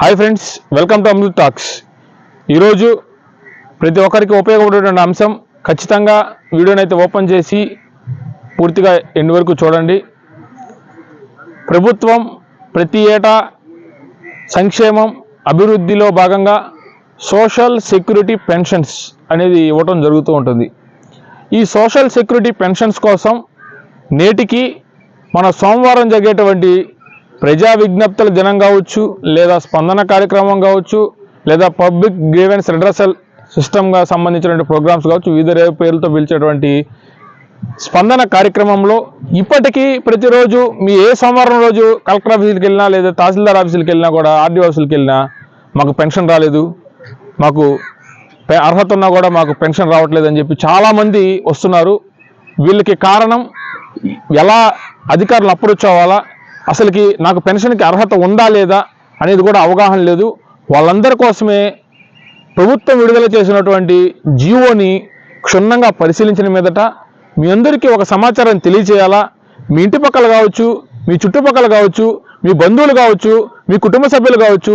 Hi friends welcome to Amrit talks ఈరోజు ప్రతి ఒక్కరికి ఉపయోగపడేటువంటి అంశం ఖచ్చితంగా వీడియోని అయితే ఓపెన్ చేసి పూర్తిగా ఎండ్ వరకు చూడండి. ప్రభుత్వం ప్రతి ఏటా సంక్షేమం అభివృద్ధిలో భాగంగా సోషల్ సెక్యూరిటీ పెన్షన్స్ అనేది ఇవ్వటం జరుగుతూ ఉంటుంది. ఈ సోషల్ సెక్యూరిటీ పెన్షన్స్ కోసం నేటికి మన సోమవారం జరిగేటువంటి ప్రజా విజ్ఞప్తుల దినం కావచ్చు లేదా స్పందన కార్యక్రమం కావచ్చు లేదా పబ్లిక్ గ్రీవెన్స్ రిడ్రసల్ సిస్టమ్గా సంబంధించినటువంటి ప్రోగ్రామ్స్ కావచ్చు వివిధ రేపు పేర్లతో పిలిచేటువంటి స్పందన కార్యక్రమంలో ఇప్పటికీ ప్రతిరోజు మీ ఏ సోమవారం రోజు కలెక్టర్ ఆఫీసులకు వెళ్ళినా లేదా తహసీల్దార్ ఆఫీసులకు వెళ్ళినా కూడా ఆర్డీ ఆఫీసులకు వెళ్ళినా మాకు పెన్షన్ రాలేదు. మాకు అర్హత ఉన్నా కూడా మాకు పెన్షన్ రావట్లేదు అని చెప్పి చాలామంది వస్తున్నారు. వీళ్ళకి కారణం ఎలా అధికారులు అప్రోచ్ అవ్వాలా అసలుకి నాకు పెన్షన్కి అర్హత ఉందా లేదా అనేది కూడా అవగాహన లేదు. వాళ్ళందరి కోసమే ప్రభుత్వం విడుదల చేసినటువంటి జీవోని క్షుణ్ణంగా పరిశీలించిన మీదట మీ అందరికీ ఒక సమాచారం తెలియచేయాలా? మీ ఇంటి పక్కల కావచ్చు మీ చుట్టుపక్కల కావచ్చు మీ బంధువులు కావచ్చు మీ కుటుంబ సభ్యులు కావచ్చు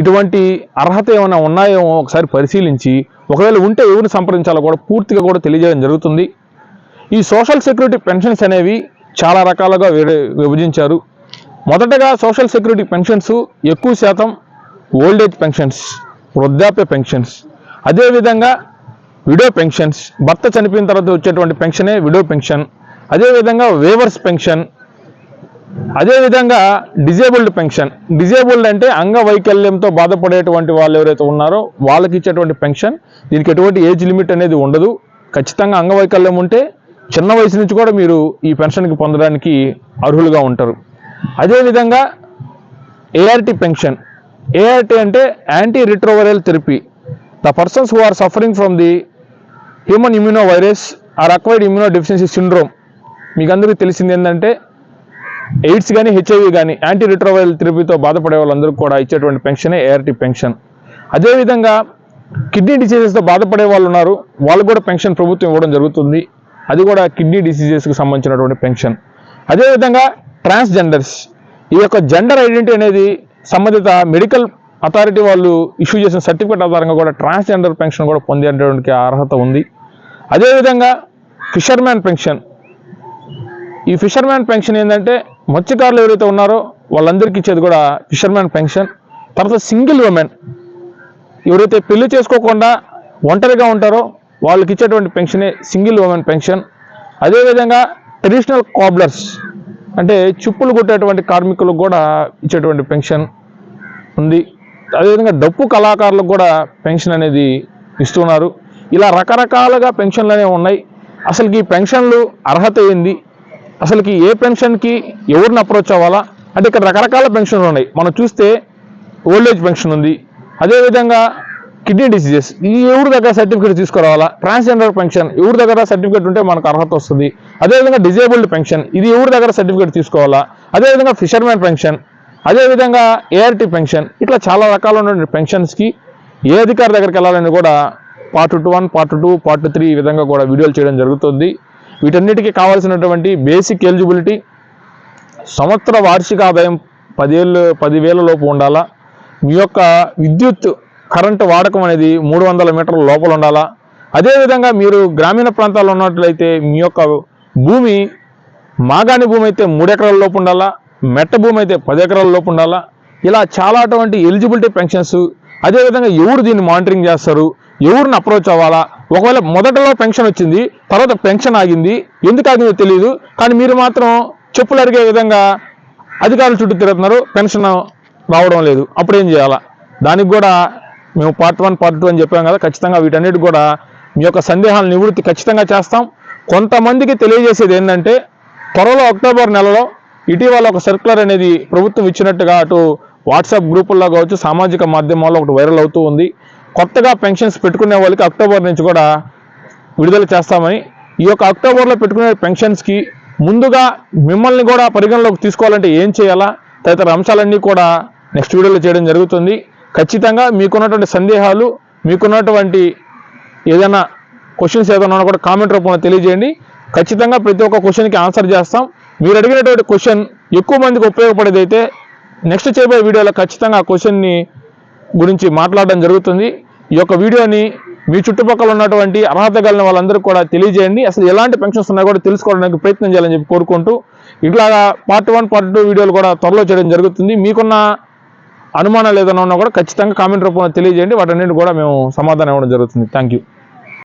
ఇటువంటి అర్హత ఏమైనా ఉన్నాయేమో ఒకసారి పరిశీలించి ఒకవేళ ఉంటే ఎవరిని సంప్రదించాలో కూడా పూర్తిగా కూడా తెలియజేయడం జరుగుతుంది. ఈ సోషల్ సెక్యూరిటీ పెన్షన్స్ అనేవి చాలా రకాలుగా విభజించారు. మొదటగా సోషల్ సెక్యూరిటీ పెన్షన్స్ ఎక్కువ శాతం ఓల్డ్ ఏజ్ పెన్షన్స్ వృద్ధాప్య పెన్షన్స్ అదేవిధంగా విడో పెన్షన్స్ భర్త చనిపోయిన తర్వాత వచ్చేటువంటి పెన్షనే విడో పెన్షన్ అదేవిధంగా వేవర్స్ పెన్షన్ అదేవిధంగా డిజేబుల్డ్ పెన్షన్ డిజేబుల్డ్ అంటే అంగవైకల్యంతో బాధపడేటువంటి వాళ్ళు ఎవరైతే ఉన్నారో వాళ్ళకి ఇచ్చేటువంటి పెన్షన్ దీనికి ఎటువంటి ఏజ్ లిమిట్ అనేది ఉండదు. ఖచ్చితంగా అంగవైకల్యం ఉంటే చిన్న వయసు నుంచి కూడా మీరు ఈ పెన్షన్కి పొందడానికి అర్హులుగా ఉంటారు. అదేవిధంగా ఏఆర్టీ పెన్షన్ ఏఆర్టీ అంటే anti retroviral therapy the persons who are suffering from the human immuno virus or acquired immunodeficiency syndrome మీకు అందరికీ తెలిసింది ఏంటంటే ఎయిడ్స్ కానీ హెచ్ఐవి కానీ యాంటీ రిట్రోవైరల్ థెరపీతో బాధపడే వాళ్ళందరూ కూడా ఇచ్చేటువంటి పెన్షనే ఏఆర్టీ పెన్షన్. అదేవిధంగా కిడ్నీ డిసీజెస్తో బాధపడే వాళ్ళు ఉన్నారు. వాళ్ళు కూడా పెన్షన్ ప్రభుత్వం ఇవ్వడం జరుగుతుంది. అది కూడా కిడ్నీ డిసీజెస్కి సంబంధించినటువంటి పెన్షన్. అదేవిధంగా ట్రాన్స్జెండర్స్. ఈ యొక్క జెండర్ ఐడెంటిటీ అనేది సంబంధిత మెడికల్ అథారిటీ వాళ్ళు ఇష్యూ చేసిన సర్టిఫికేట్ ఆధారంగా కూడా ట్రాన్స్జెండర్ పెన్షన్ కూడా పొందేటువంటి అర్హత ఉంది. అదేవిధంగా ఫిషర్మ్యాన్ పెన్షన్ ఈ ఫిషర్మ్యాన్ పెన్షన్ ఏంటంటే మత్స్యకారులు ఎవరైతే ఉన్నారో వాళ్ళందరికీ ఇచ్చేది కూడా ఫిషర్మ్యాన్ పెన్షన్ తర్వాత సింగిల్ ఉమెన్ ఎవరైతే పెళ్ళి చేసుకోకుండా ఒంటరిగా ఉంటారో వాళ్ళకి ఇచ్చేటువంటి పెన్షనే సింగిల్ ఉమెన్ పెన్షన్ అదేవిధంగా ట్రెడిషనల్ కాబ్లర్స్ అంటే చుప్పులు కొట్టేటువంటి కార్మికులకు కూడా ఇచ్చేటువంటి పెన్షన్ ఉంది. అదేవిధంగా డప్పు కళాకారులకు కూడా పెన్షన్ అనేది ఇస్తున్నారు. ఇలా రకరకాలుగా పెన్షన్లు అనేవి ఉన్నాయి. అసలుకి ఈ పెన్షన్లు అర్హత ఏంది? అసలుకి ఏ పెన్షన్కి ఎవరిని అప్రోచ్ అవ్వాలా? అంటే ఇక్కడ రకరకాల పెన్షన్లు ఉన్నాయి. మనం చూస్తే ఓల్డ్ ఏజ్ పెన్షన్ ఉంది. అదేవిధంగా కిడ్నీ డిసీజెస్. ఈ ఎవరి దగ్గర సర్టిఫికేట్ తీసుకురావాలా? Transgender pension. ఎవరి దగ్గర సర్టిఫికేట్ ఉంటే మనకు అర్హత వస్తుంది. అదేవిధంగా డిజేబుల్డ్ పెన్షన్. ఇది ఎవరి దగ్గర సర్టిఫికేట్ తీసుకోవాలా? అదేవిధంగా ఫిషర్మెన్ పెన్షన్. అదేవిధంగా ఏఆర్టీ పెన్షన్. ఇట్లా చాలా రకాల పెన్షన్స్కి ఏ అధికారి దగ్గరికి వెళ్ళాలని కూడా part two one part two part three ఈ విధంగా కూడా వీడియోలు చేయడం జరుగుతుంది. వీటన్నిటికీ కావాల్సినటువంటి బేసిక్ ఎలిజిబిలిటీ సంవత్సర వార్షిక ఆదాయం పదివేలు పదివేల లోపు ఉండాలా? మీ యొక్క విద్యుత్ కరెంటు వాడకం అనేది మూడు వందల మీటర్ల లోపల ఉండాలా? అదేవిధంగా మీరు గ్రామీణ ప్రాంతాల్లో ఉన్నట్లయితే మీ యొక్క భూమి మాగాణి భూమి అయితే మూడు ఎకరాల లోపు ఉండాలా? మెట్ట భూమి అయితే పది ఎకరాల లోపు ఉండాలా? ఇలా చాలా అటువంటి ఎలిజిబిలిటీ పెన్షన్స్ అదేవిధంగా ఎవరు దీన్ని మానిటరింగ్ చేస్తారు? ఎవరిని అప్రోచ్ అవ్వాలా? ఒకవేళ మొదటలో పెన్షన్ వచ్చింది తర్వాత పెన్షన్ ఆగింది ఎందుకు ఆగిందో తెలియదు కానీ మీరు మాత్రం చెప్పులు అరిగే విధంగా అధికారుల చుట్టూ తిరుగుతున్నారు పెన్షన్ రావడం లేదు. అప్పుడు ఏం చేయాలా? దానికి కూడా మేము పార్ట్ వన్ పార్ట్ టూ అని చెప్పాం కదా ఖచ్చితంగా వీటన్నిటి కూడా మీ యొక్క సందేహాల నివృత్తి ఖచ్చితంగా చేస్తాం. కొంతమందికి తెలియజేసేది ఏంటంటే త్వరలో అక్టోబర్ నెలలో ఇటీవల ఒక సర్క్యులర్ అనేది ప్రభుత్వం ఇచ్చినట్టుగా అటు వాట్సాప్ గ్రూపుల్లో కావచ్చు సామాజిక మాధ్యమాల్లో ఒకటి వైరల్ అవుతూ ఉంది. కొత్తగా పెన్షన్స్ పెట్టుకునే వాళ్ళకి అక్టోబర్ నుంచి కూడా విడుదల చేస్తామని ఈ యొక్క అక్టోబర్లో పెట్టుకునే పెన్షన్స్కి ముందుగా మిమ్మల్ని కూడా పరిగణలోకి తీసుకోవాలంటే ఏం చేయాలా? తదితర అంశాలన్నీ కూడా నెక్స్ట్ వీడియోలో చేయడం జరుగుతుంది. ఖచ్చితంగా మీకున్నటువంటి సందేహాలు మీకున్నటువంటి ఏదైనా క్వశ్చన్స్ ఏదైనా ఉన్నా కూడా కామెంట్ రూపంలో తెలియజేయండి. ఖచ్చితంగా ప్రతి ఒక్క క్వశ్చన్కి ఆన్సర్ చేస్తాం. మీరు అడిగినటువంటి క్వశ్చన్ ఎక్కువ మందికి ఉపయోగపడేది అయితే నెక్స్ట్ చేయబోయే వీడియోలో ఖచ్చితంగా ఆ క్వశ్చన్ని గురించి మాట్లాడడం జరుగుతుంది. ఈ యొక్క వీడియోని మీ చుట్టుపక్కల ఉన్నటువంటి అర్హత కలిగిన వాళ్ళందరూ కూడా తెలియజేయండి. అసలు ఎలాంటి పెన్షన్స్ ఉన్నాయో కూడా తెలుసుకోవడానికి ప్రయత్నం చేయాలని చెప్పి కోరుకుంటూ ఇట్లాగా పార్ట్ వన్ పార్ట్ టూ వీడియోలు కూడా త్వరలో చేయడం జరుగుతుంది. మీకున్న అనుమానాలు ఏదైనా ఉన్నా కూడా ఖచ్చితంగా కామెంట్ రూపంలో తెలియజేయండి. వాటన్నింటి కూడా మేము సమాధానం ఇవ్వడం జరుగుతుంది. థ్యాంక్